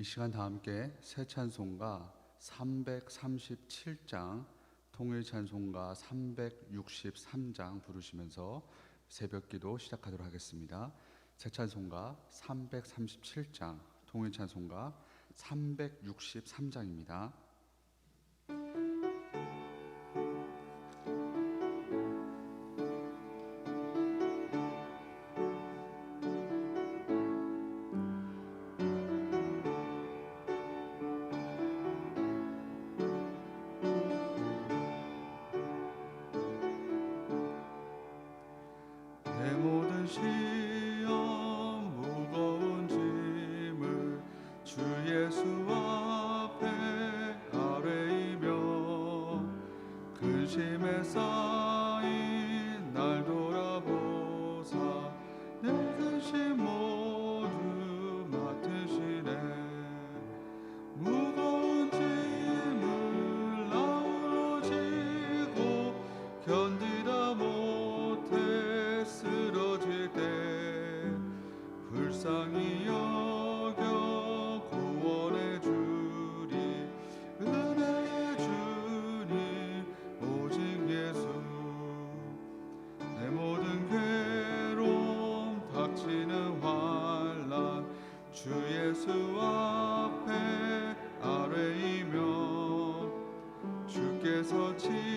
이 시간 다 함께 새 찬송가 337장 통일 찬송가 363장 부르시면서 새벽 기도 시작하도록 하겠습니다. 새 찬송가 337장 통일 찬송가 363장입니다. 근심 주께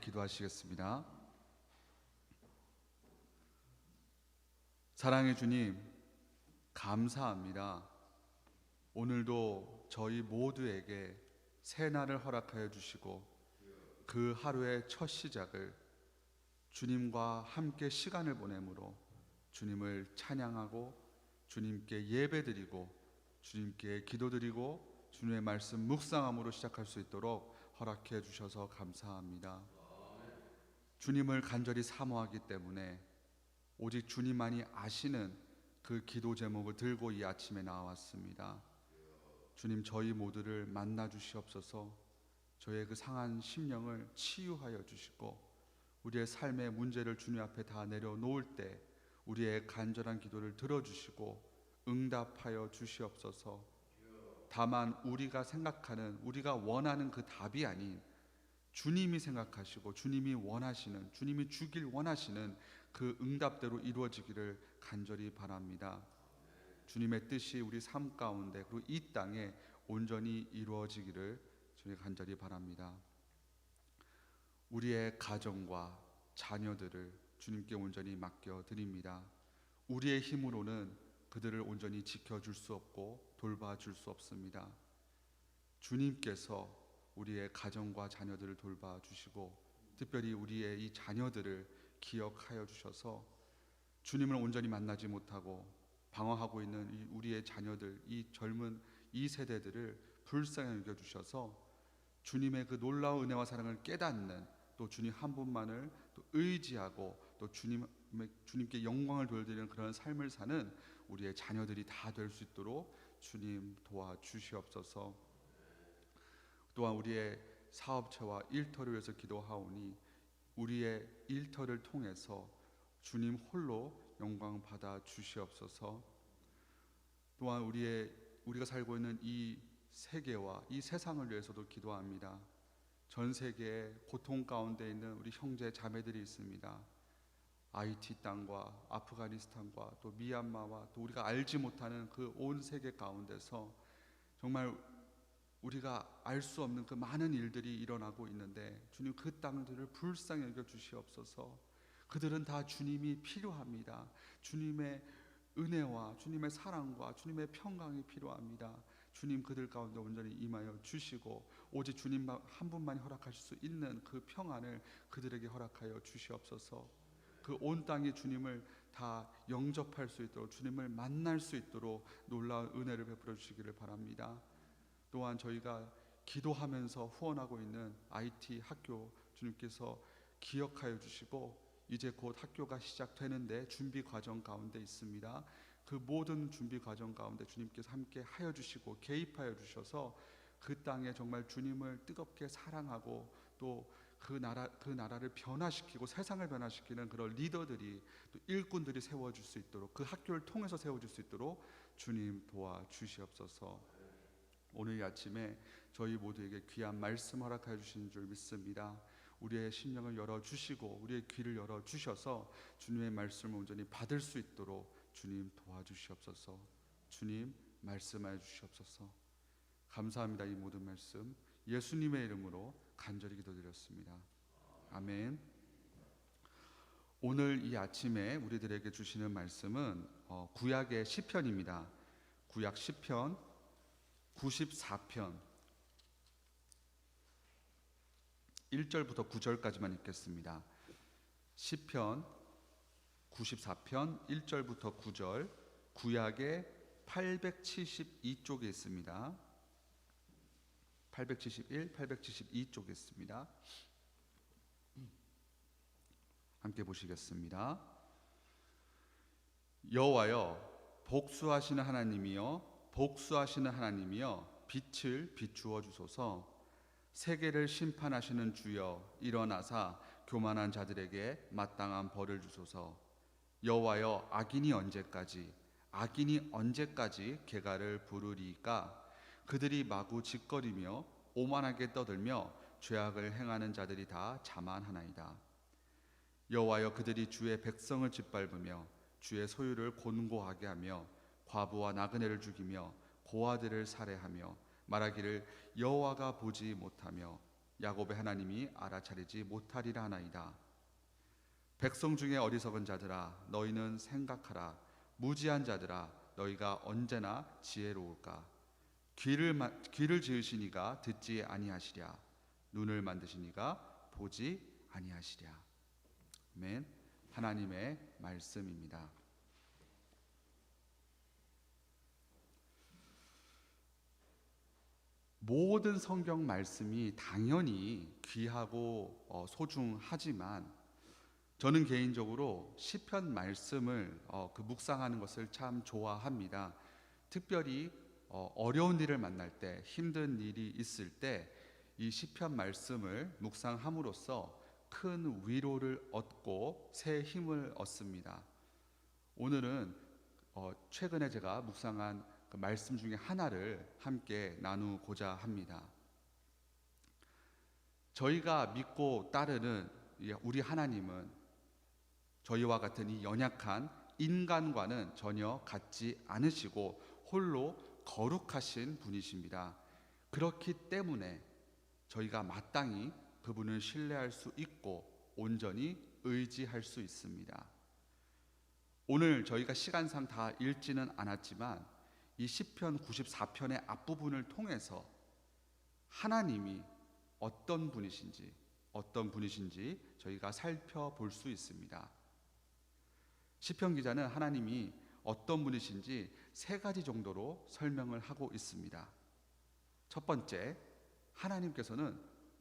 기도하시겠습니다 사랑의 주님 감사합니다 오늘도 저희 모두에게 새 날을 허락하여 주시고 그 하루의 첫 시작을 주님과 함께 시간을 보내므로 주님을 찬양하고 주님께 예배드리고 주님께 기도드리고 주님의 말씀 묵상함으로 시작할 수 있도록 허락해 주셔서 감사합니다. 주님을 간절히 사모하기 때문에 오직 주님만이 아시는 그 기도 제목을 들고 이 아침에 나왔습니다. 주님 저희 모두를 만나 주시옵소서. 저의 그 상한 심령을 치유하여 주시고 우리의 삶의 문제를 주님 앞에 다 내려놓을 때 우리의 간절한 기도를 들어주시고 응답하여 주시옵소서. 다만 우리가 생각하는 우리가 원하는 그 답이 아닌 주님이 생각하시고 주님이 원하시는 주님이 주길 원하시는 그 응답대로 이루어지기를 간절히 바랍니다. 주님의 뜻이 우리 삶 가운데 그리고 이 땅에 온전히 이루어지기를 주님 간절히 바랍니다. 우리의 가정과 자녀들을 주님께 온전히 맡겨 드립니다. 우리의 힘으로는 그들을 온전히 지켜 줄 수 없고 돌봐 줄 수 없습니다. 주님께서 우리의 가정과 자녀들을 돌봐 주시고 특별히 우리의 이 자녀들을 기억하여 주셔서 주님을 온전히 만나지 못하고 방황하고 있는 이 우리의 자녀들, 이 젊은 이 세대들을 불쌍히 여겨 주셔서 주님의 그 놀라운 은혜와 사랑을 깨닫는 또 주님 한 분만을 또 의지하고 또 주님 주님께 영광을 돌리는 그런 삶을 사는 우리의 자녀들이 다 될 수 있도록 주님 도와 주시옵소서. 또한 우리의 사업체와 일터를 위해서 기도하오니 우리의 일터를 통해서 주님 홀로 영광 받아 주시옵소서. 또한 우리의 우리가 살고 있는 이 세계와 이 세상을 위해서도 기도합니다. 전 세계에 고통 가운데 있는 우리 형제 자매들이 있습니다. IT 땅과 아프가니스탄과 또 미얀마와 또 우리가 알지 못하는 그 온 세계 가운데서 정말 우리가 알 수 없는 그 많은 일들이 일어나고 있는데 주님 그 땅들을 불쌍히 여겨 주시옵소서. 그들은 다 주님이 필요합니다. 주님의 은혜와 주님의 사랑과 주님의 평강이 필요합니다. 주님 그들 가운데 온전히 임하여 주시고 오직 주님 한 분만이 허락하실 수 있는 그 평안을 그들에게 허락하여 주시옵소서. 그 온 땅이 주님을 다 영접할 수 있도록 주님을 만날 수 있도록 놀라운 은혜를 베풀어 주시기를 바랍니다. 또한 저희가 기도하면서 후원하고 있는 IT 학교 주님께서 기억하여 주시고 이제 곧 학교가 시작되는데 준비 과정 가운데 있습니다. 그 모든 준비 과정 가운데 주님께서 함께 하여 주시고 개입하여 주셔서 그 땅에 정말 주님을 뜨겁게 사랑하고 또 그 나라 그 나라를 변화시키고 세상을 변화시키는 그런 리더들이 또 일꾼들이 세워질 수 있도록 그 학교를 통해서 세워질 수 있도록 주님 도와 주시옵소서. 오늘 이 아침에 저희 모두에게 귀한 말씀 허락해 주신 줄 믿습니다. 우리의 심령을 열어 주시고 우리의 귀를 열어 주셔서 주님의 말씀을 온전히 받을 수 있도록 주님 도와주시옵소서. 주님 말씀하여 주시옵소서. 감사합니다. 이 모든 말씀 예수님의 이름으로 간절히 기도드렸습니다. 아멘. 오늘 이 아침에 우리들에게 주시는 말씀은 어, 구약의 시편입니다. 구약 시편 94편 1절부터 9절까지만 읽겠습니다. 시편 94편 1절부터 9절 구약의 872쪽에 있습니다. 871, 872쪽에 있습니다. 함께 보시겠습니다. 여호와여 복수하시는 하나님이여 복수하시는 하나님이여 빛을 비추어 주소서. 세계를 심판하시는 주여 일어나사 교만한 자들에게 마땅한 벌을 주소서. 여호와여 악인이 언제까지 악인이 언제까지 개가를 부르리까? 그들이 마구 짓거리며 오만하게 떠들며 죄악을 행하는 자들이 다 자만하나이다. 여호와여 그들이 주의 백성을 짓밟으며 주의 소유를 곤고하게 하며 과부와 나그네를 죽이며 고아들을 살해하며 말하기를 여호와가 보지 못하며 야곱의 하나님이 알아차리지 못하리라 하나이다. 백성 중에 어리석은 자들아 너희는 생각하라. 무지한 자들아 너희가 언제나 지혜로울까? 귀를 마, 귀를 지으시니가 듣지 아니하시랴. 눈을 만드시니가 보지 아니하시랴. 아멘. 하나님의 말씀입니다. 모든 성경 말씀이 당연히 귀하고 어, 소중하지만 저는 개인적으로 시편 말씀을 어, 그 묵상하는 것을 참 좋아합니다. 특별히 어, 어려운 일을 만날 때 힘든 일이 있을 때 이 시편 말씀을 묵상함으로써 큰 위로를 얻고 새 힘을 얻습니다. 오늘은 어, 최근에 제가 묵상한 그 말씀 중에 하나를 함께 나누고자 합니다. 저희가 믿고 따르는 우리 하나님은 저희와 같은 이 연약한 인간과는 전혀 같지 않으시고 홀로 거룩하신 분이십니다. 그렇기 때문에 저희가 마땅히 그분을 신뢰할 수 있고 온전히 의지할 수 있습니다. 오늘 저희가 시간상 다 읽지는 않았지만 이 시편 94편의 앞부분을 통해서 하나님이 어떤 분이신지 어떤 분이신지 저희가 살펴볼 수 있습니다. 시편 기자는 하나님이 어떤 분이신지 세 가지 정도로 설명을 하고 있습니다. 첫 번째, 하나님께서는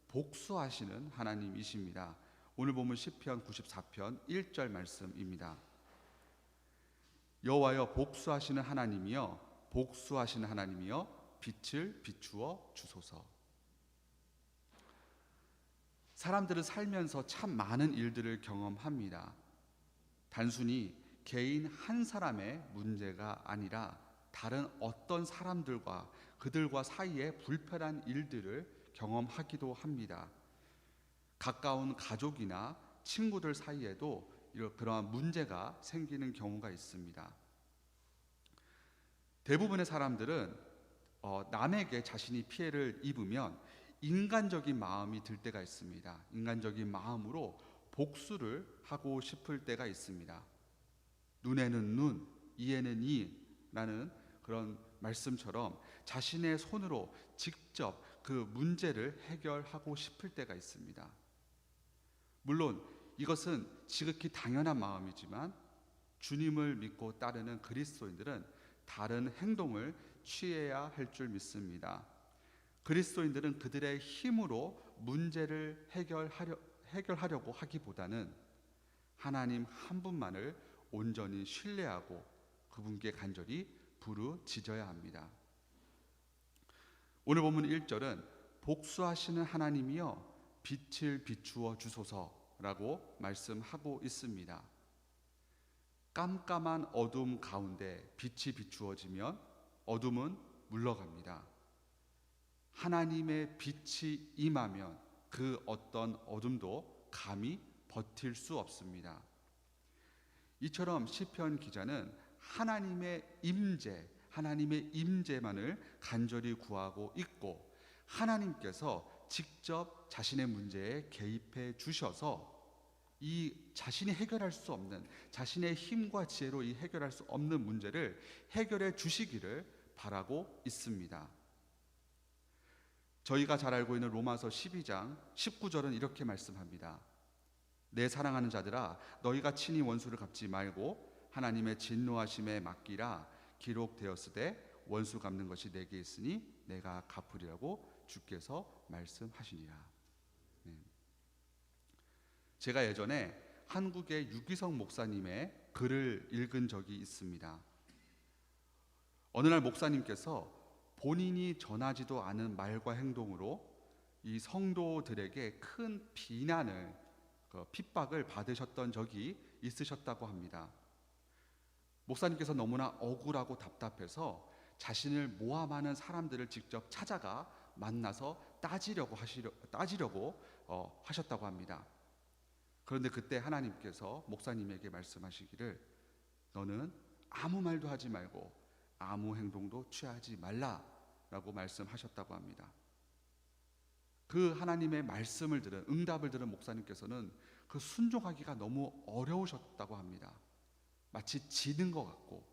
복수하시는 하나님이십니다. 오늘 보면 시편 94편 1절 말씀입니다. 여호와여 복수하시는 하나님이여 복수하시는 하나님이여 빛을 비추어 주소서. 사람들은 살면서 참 많은 일들을 경험합니다. 단순히 개인 한 사람의 문제가 아니라 다른 어떤 사람들과 그들과 사이에 불편한 일들을 경험하기도 합니다. 가까운 가족이나 친구들 사이에도 이런 그러한 문제가 생기는 경우가 있습니다. 대부분의 사람들은 어, 남에게 자신이 피해를 입으면 인간적인 마음이 들 때가 있습니다. 인간적인 마음으로 복수를 하고 싶을 때가 있습니다. 눈에는 눈, 이에는 이라는 그런 말씀처럼 자신의 손으로 직접 그 문제를 해결하고 싶을 때가 있습니다. 물론 이것은 지극히 당연한 마음이지만 주님을 믿고 따르는 그리스도인들은 다른 행동을 취해야 할 줄 믿습니다. 그리스도인들은 그들의 힘으로 문제를 해결하려, 해결하려고 하기보다는 하나님 한 분만을 온전히 신뢰하고 그분께 간절히 부르짖어야 합니다. 오늘 본문 1절은 복수하시는 하나님이여 빛을 비추어 주소서라고 말씀하고 있습니다. 깜깜한 어둠 가운데 빛이 비추어지면 어둠은 물러갑니다. 하나님의 빛이 임하면 그 어떤 어둠도 감히 버틸 수 없습니다. 이처럼 시편 기자는 하나님의 임재, 하나님의 임재만을 간절히 구하고 있고 하나님께서 직접 자신의 문제에 개입해 주셔서 이 자신이 해결할 수 없는 자신의 힘과 지혜로 이 해결할 수 없는 문제를 해결해 주시기를 바라고 있습니다. 저희가 잘 알고 있는 로마서 12장 19절은 이렇게 말씀합니다. 내 사랑하는 자들아 너희가 친히 원수를 갚지 말고 하나님의 진노하심에 맡기라 기록되었으되 원수 갚는 것이 내게 있으니 내가 갚으리라고 주께서 말씀하시니라. 네. 제가 예전에 한국의 유기성 목사님의 글을 읽은 적이 있습니다. 어느 날 목사님께서 본인이 전하지도 않은 말과 행동으로 이 성도들에게 큰 비난을 그 핍박을 받으셨던 적이 있으셨다고 합니다. 목사님께서 너무나 억울하고 답답해서 자신을 모함하는 사람들을 직접 찾아가 만나서 따지려고 하시려 따지려고 어, 하셨다고 합니다. 그런데 그때 하나님께서 목사님에게 말씀하시기를 너는 아무 말도 하지 말고 아무 행동도 취하지 말라라고 말씀하셨다고 합니다. 그 하나님의 말씀을 들은 응답을 들은 목사님께서는 그 순종하기가 너무 어려우셨다고 합니다. 마치 지는 것 같고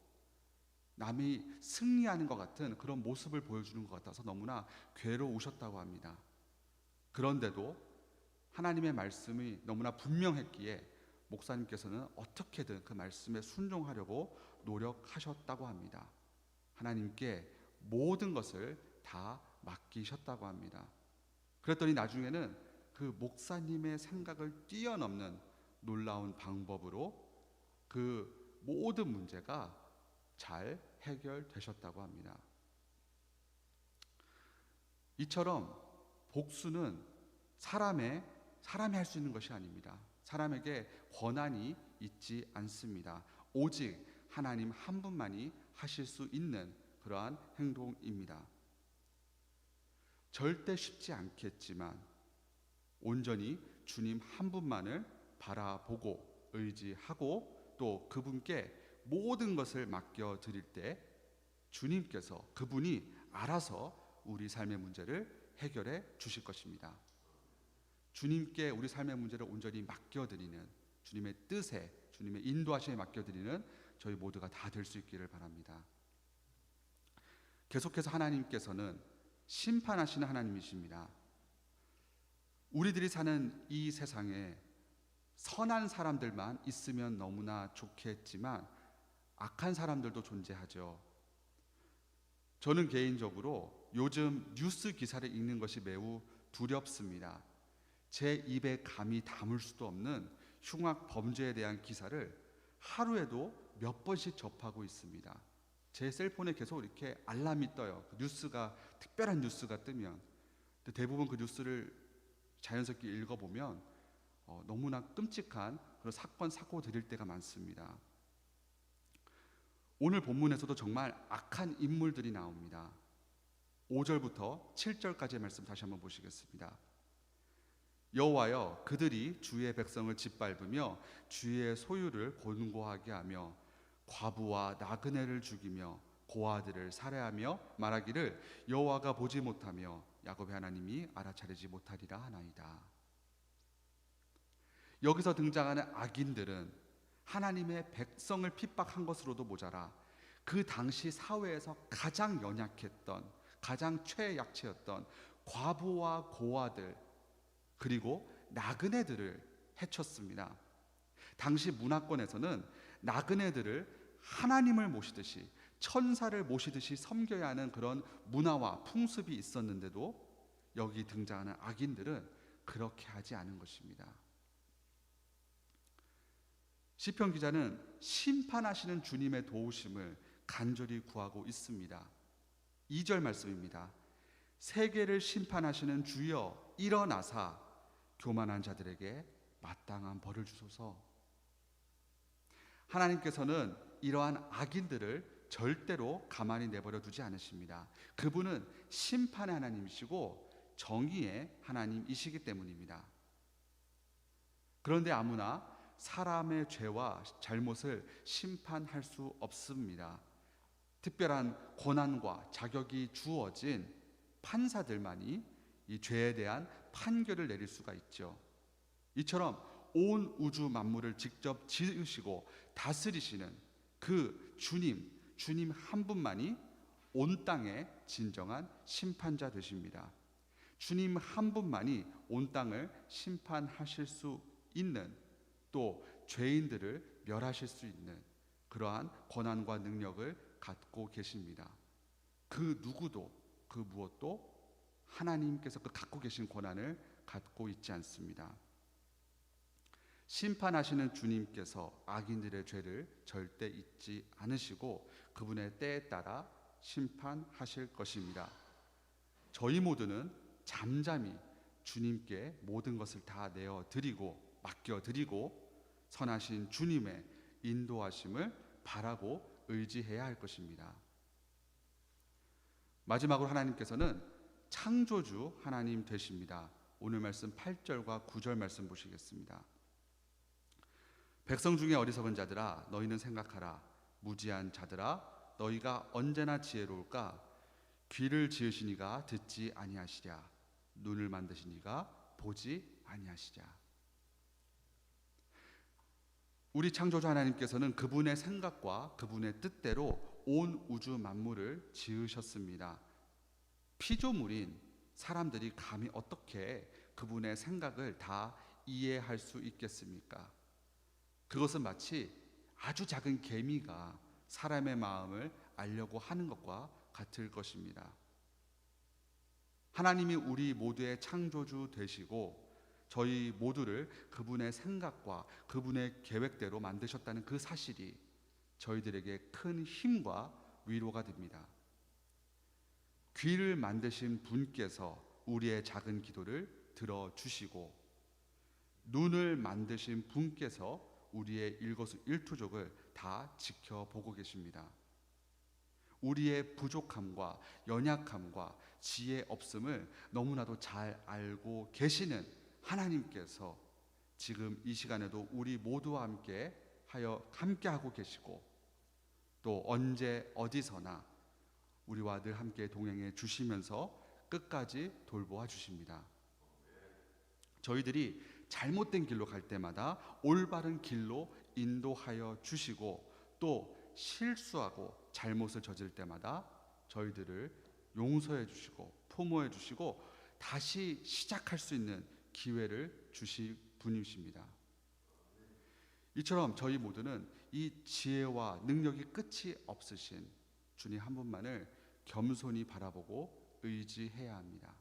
남이 승리하는 것 같은 그런 모습을 보여주는 것 같아서 너무나 괴로우셨다고 합니다. 그런데도 하나님의 말씀이 너무나 분명했기에 목사님께서는 어떻게든 그 말씀에 순종하려고 노력하셨다고 합니다. 하나님께 모든 것을 다 맡기셨다고 합니다. 그랬더니 나중에는 그 목사님의 생각을 뛰어넘는 놀라운 방법으로 그 모든 문제가 잘 해결되셨다고 합니다. 이처럼 복수는 사람의 사람이 할 수 있는 것이 아닙니다. 사람에게 권한이 있지 않습니다. 오직 하나님 한 분만이 하실 수 있는 그러한 행동입니다. 절대 쉽지 않겠지만 온전히 주님 한 분만을 바라보고 의지하고 또 그분께 모든 것을 맡겨 드릴 때 주님께서 그분이 알아서 우리 삶의 문제를 해결해 주실 것입니다. 주님께 우리 삶의 문제를 온전히 맡겨 드리는 주님의 뜻에 주님의 인도하심에 맡겨드리는 저희 모두가 다 될 수 있기를 바랍니다. 계속해서 하나님께서는 심판하시는 하나님이십니다. 우리들이 사는 이 세상에 선한 사람들만 있으면 너무나 좋겠지만 악한 사람들도 존재하죠. 저는 개인적으로 요즘 뉴스 기사를 읽는 것이 매우 두렵습니다. 제 입에 감히 담을 수도 없는 흉악 범죄에 대한 기사를 하루에도 몇 번씩 접하고 있습니다. 제 셀폰에 계속 이렇게 알람이 떠요. 그 뉴스가 특별한 뉴스가 뜨면 대부분 그 뉴스를 자연스럽게 읽어보면 어, 너무나 끔찍한 그런 사건 사고 들일 때가 많습니다. 오늘 본문에서도 정말 악한 인물들이 나옵니다. 5절부터 7절까지의 말씀 다시 한번 보시겠습니다. 여호와여 그들이 주의 백성을 짓밟으며 주의 소유를 곤고하게 하며 과부와 나그네를 죽이며 고아들을 살해하며 말하기를 여호와가 보지 못하며 야곱의 하나님이 알아차리지 못하리라 하나이다. 여기서 등장하는 악인들은 하나님의 백성을 핍박한 것으로도 모자라 그 당시 사회에서 가장 연약했던 가장 최약체였던 과부와 고아들 그리고 나그네들을 해쳤습니다. 당시 문화권에서는 나그네들을 하나님을 모시듯이 천사를 모시듯이 섬겨야 하는 그런 문화와 풍습이 있었는데도 여기 등장하는 악인들은 그렇게 하지 않은 것입니다. 시편 기자는 심판하시는 주님의 도우심을 간절히 구하고 있습니다. 2절 말씀입니다. 세계를 심판하시는 주여 일어나사 교만한 자들에게 마땅한 벌을 주소서. 하나님께서는 이러한 악인들을 절대로 가만히 내버려 두지 않으십니다. 그분은 심판의 하나님이시고 정의의 하나님이시기 때문입니다. 그런데 아무나 사람의 죄와 잘못을 심판할 수 없습니다. 특별한 권한과 자격이 주어진 판사들만이 이 죄에 대한 판결을 내릴 수가 있죠. 이처럼 온 우주 만물을 직접 지으시고 다스리시는 그 주님, 주님 한 분만이 온 땅의 진정한 심판자 되십니다. 주님 한 분만이 온 땅을 심판하실 수 있는 또 죄인들을 멸하실 수 있는 그러한 권한과 능력을 갖고 계십니다. 그 누구도 그 무엇도 하나님께서 그 갖고 계신 권한을 갖고 있지 않습니다. 심판하시는 주님께서 악인들의 죄를 절대 잊지 않으시고 그분의 때에 따라 심판하실 것입니다. 저희 모두는 잠잠히 주님께 모든 것을 다 내어 드리고 맡겨 드리고 선하신 주님의 인도하심을 바라고 의지해야 할 것입니다. 마지막으로 하나님께서는 창조주 하나님 되십니다. 오늘 말씀 8절과 9절 말씀 보시겠습니다. 백성 중에 어리석은 자들아 너희는 생각하라 무지한 자들아 너희가 언제나 지혜로울까 귀를 지으시니가 듣지 아니하시랴 눈을 만드시니가 보지 아니하시랴 우리 창조주 하나님께서는 그분의 생각과 그분의 뜻대로 온 우주 만물을 지으셨습니다. 피조물인 사람들이 감히 어떻게 그분의 생각을 다 이해할 수 있겠습니까? 그것은 마치 아주 작은 개미가 사람의 마음을 알려고 하는 것과 같을 것입니다. 하나님이 우리 모두의 창조주 되시고 저희 모두를 그분의 생각과 그분의 계획대로 만드셨다는 그 사실이 저희들에게 큰 힘과 위로가 됩니다. 귀를 만드신 분께서 우리의 작은 기도를 들어주시고 눈을 만드신 분께서 우리의 일거수일투족을 다 지켜보고 계십니다. 우리의 부족함과 연약함과 지혜 없음을 너무나도 잘 알고 계시는 하나님께서 지금 이 시간에도 우리 모두와 함께 하여 함께 하고 계시고 또 언제 어디서나 우리와 늘 함께 동행해 주시면서 끝까지 돌보아 주십니다. 저희들이 잘못된 길로 갈 때마다 올바른 길로 인도하여 주시고 또 실수하고 잘못을 저질 때마다 저희들을 용서해 주시고 포모해 주시고 다시 시작할 수 있는 기회를 주실 분이십니다. 이처럼 저희 모두는 이 지혜와 능력이 끝이 없으신 주님 한 분만을 겸손히 바라보고 의지해야 합니다.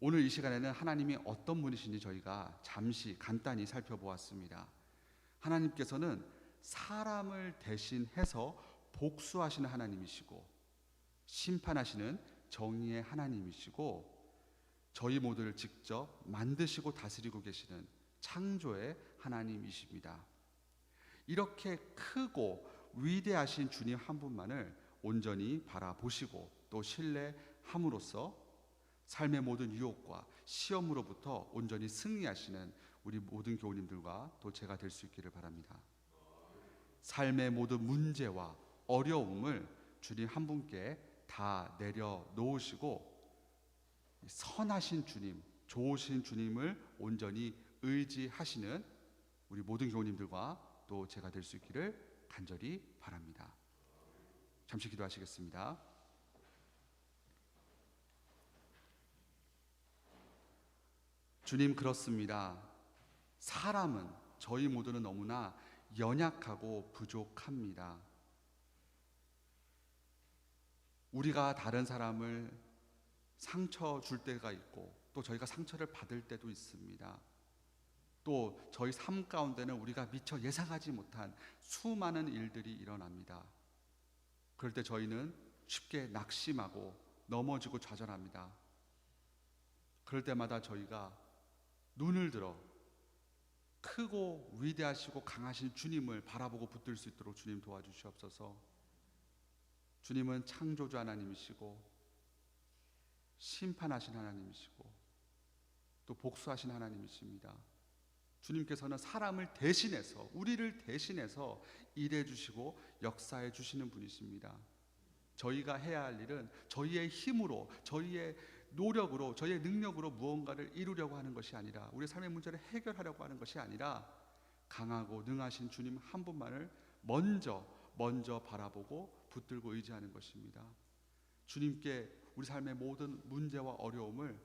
오늘 이 시간에는 하나님이 어떤 분이신지 저희가 잠시 간단히 살펴보았습니다. 하나님께서는 사람을 대신해서 복수하시는 하나님이시고 심판하시는 정의의 하나님이시고 저희 모두를 직접 만드시고 다스리고 계시는 창조의 하나님이십니다. 이렇게 크고 위대하신 주님 한 분만을 온전히 바라보시고 또 신뢰함으로써 삶의 모든 유혹과 시험으로부터 온전히 승리하시는 우리 모든 교우님들과 또 제가 될 수 있기를 바랍니다. 삶의 모든 문제와 어려움을 주님 한 분께 다 내려 놓으시고 선하신 주님, 좋으신 주님을 온전히 의지하시는 우리 모든 교우님들과 또 제가 될 수 있기를 간절히 바랍니다. 잠시 기도하시겠습니다. 주님 그렇습니다. 사람은 저희 모두는 너무나 연약하고 부족합니다. 우리가 다른 사람을 상처 줄 때가 있고 또 저희가 상처를 받을 때도 있습니다. 또 저희 삶 가운데는 우리가 미처 예상하지 못한 수많은 일들이 일어납니다. 그럴 때 저희는 쉽게 낙심하고 넘어지고 좌절합니다. 그럴 때마다 저희가 눈을 들어 크고 위대하시고 강하신 주님을 바라보고 붙들 수 있도록 주님 도와주시옵소서. 주님은 창조주 하나님이시고 심판하신 하나님이시고 또 복수하신 하나님이십니다. 주님께서는 사람을 대신해서 우리를 대신해서 일해 주시고 역사해 주시는 분이십니다. 저희가 해야 할 일은 저희의 힘으로 저희의 노력으로 저희의 능력으로 무언가를 이루려고 하는 것이 아니라 우리 삶의 문제를 해결하려고 하는 것이 아니라 강하고 능하신 주님 한 분만을 먼저 먼저 바라보고 붙들고 의지하는 것입니다. 주님께 우리 삶의 모든 문제와 어려움을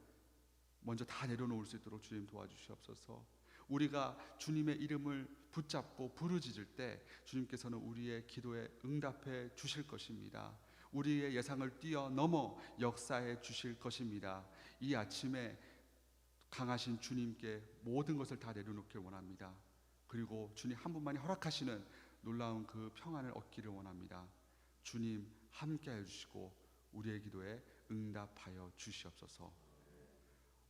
먼저 다 내려놓을 수 있도록 주님 도와주시옵소서. 우리가 주님의 이름을 붙잡고 부르짖을 때 주님께서는 우리의 기도에 응답해 주실 것입니다. 우리의 예상을 뛰어넘어 역사해 주실 것입니다. 이 아침에 강하신 주님께 모든 것을 다 내려놓길 원합니다. 그리고 주님 한 분만이 허락하시는 놀라운 그 평안을 얻기를 원합니다. 주님 함께 해 주시고 우리의 기도에 응답하여 주시옵소서.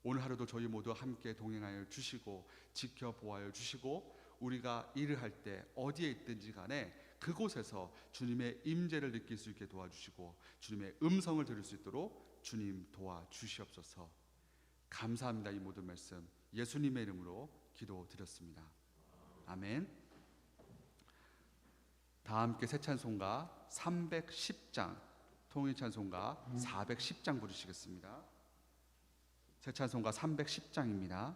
오늘 하루도 저희 모두 함께 동행하여 주시고 지켜보아여 주시고 우리가 일을 할 때 어디에 있든지 간에 그곳에서 주님의 임재를 느낄 수 있게 도와주시고 주님의 음성을 들을 수 있도록 주님 도와주시옵소서. 감사합니다. 이 모든 말씀 예수님의 이름으로 기도드렸습니다. 아멘. 다 함께 새 찬송가 310장 통일 찬송가 410장 부르시겠습니다. 새 찬송가 310장입니다.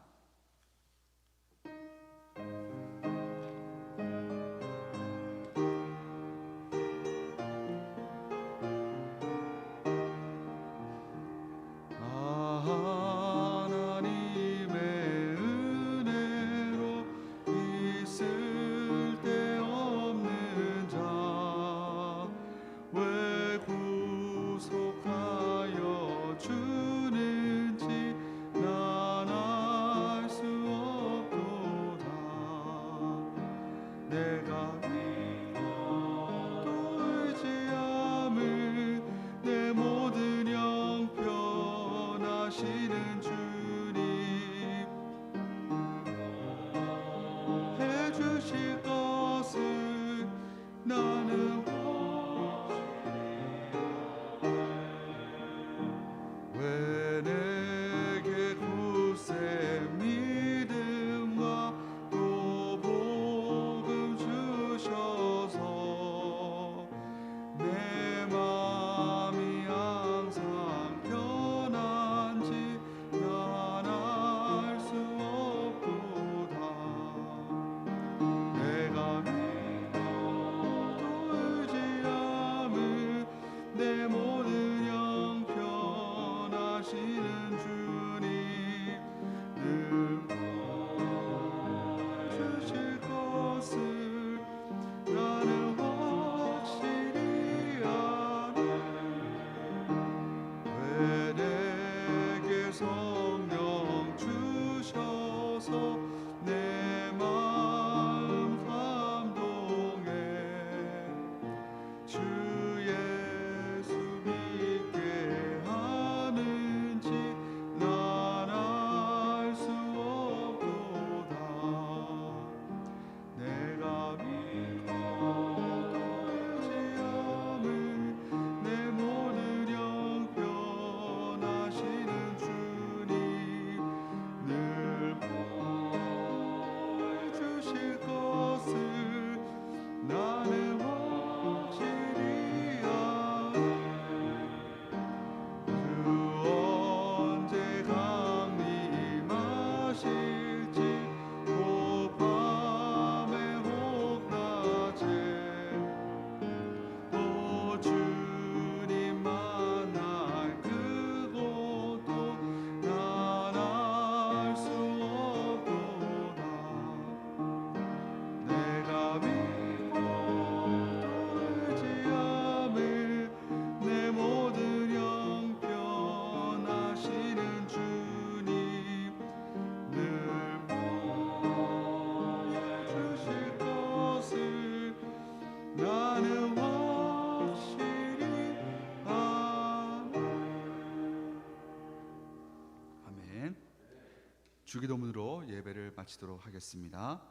주기도문으로 예배를 마치도록 하겠습니다.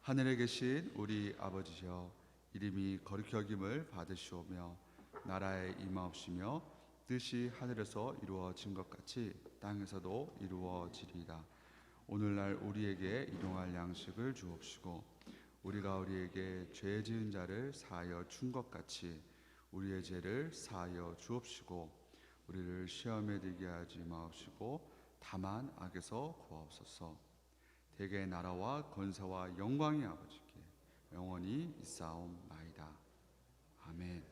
하늘에 계신 우리 아버지여 이름이 거룩히 여김을 받으시오며 나라의 임하옵시며 뜻이 하늘에서 이루어진 것 같이 땅에서도 이루어지리이다. 오늘날 우리에게 일용할 양식을 주옵시고 우리가 우리에게 죄 지은 자를 사하여 준 것 같이 우리의 죄를 사하여 주옵시고 우리를 시험에 들게 하지 마옵시고 다만 악에서 구하옵소서. 대개 나라와 권세와 영광이 아버지께 영원히 있사옵나이다. 아멘.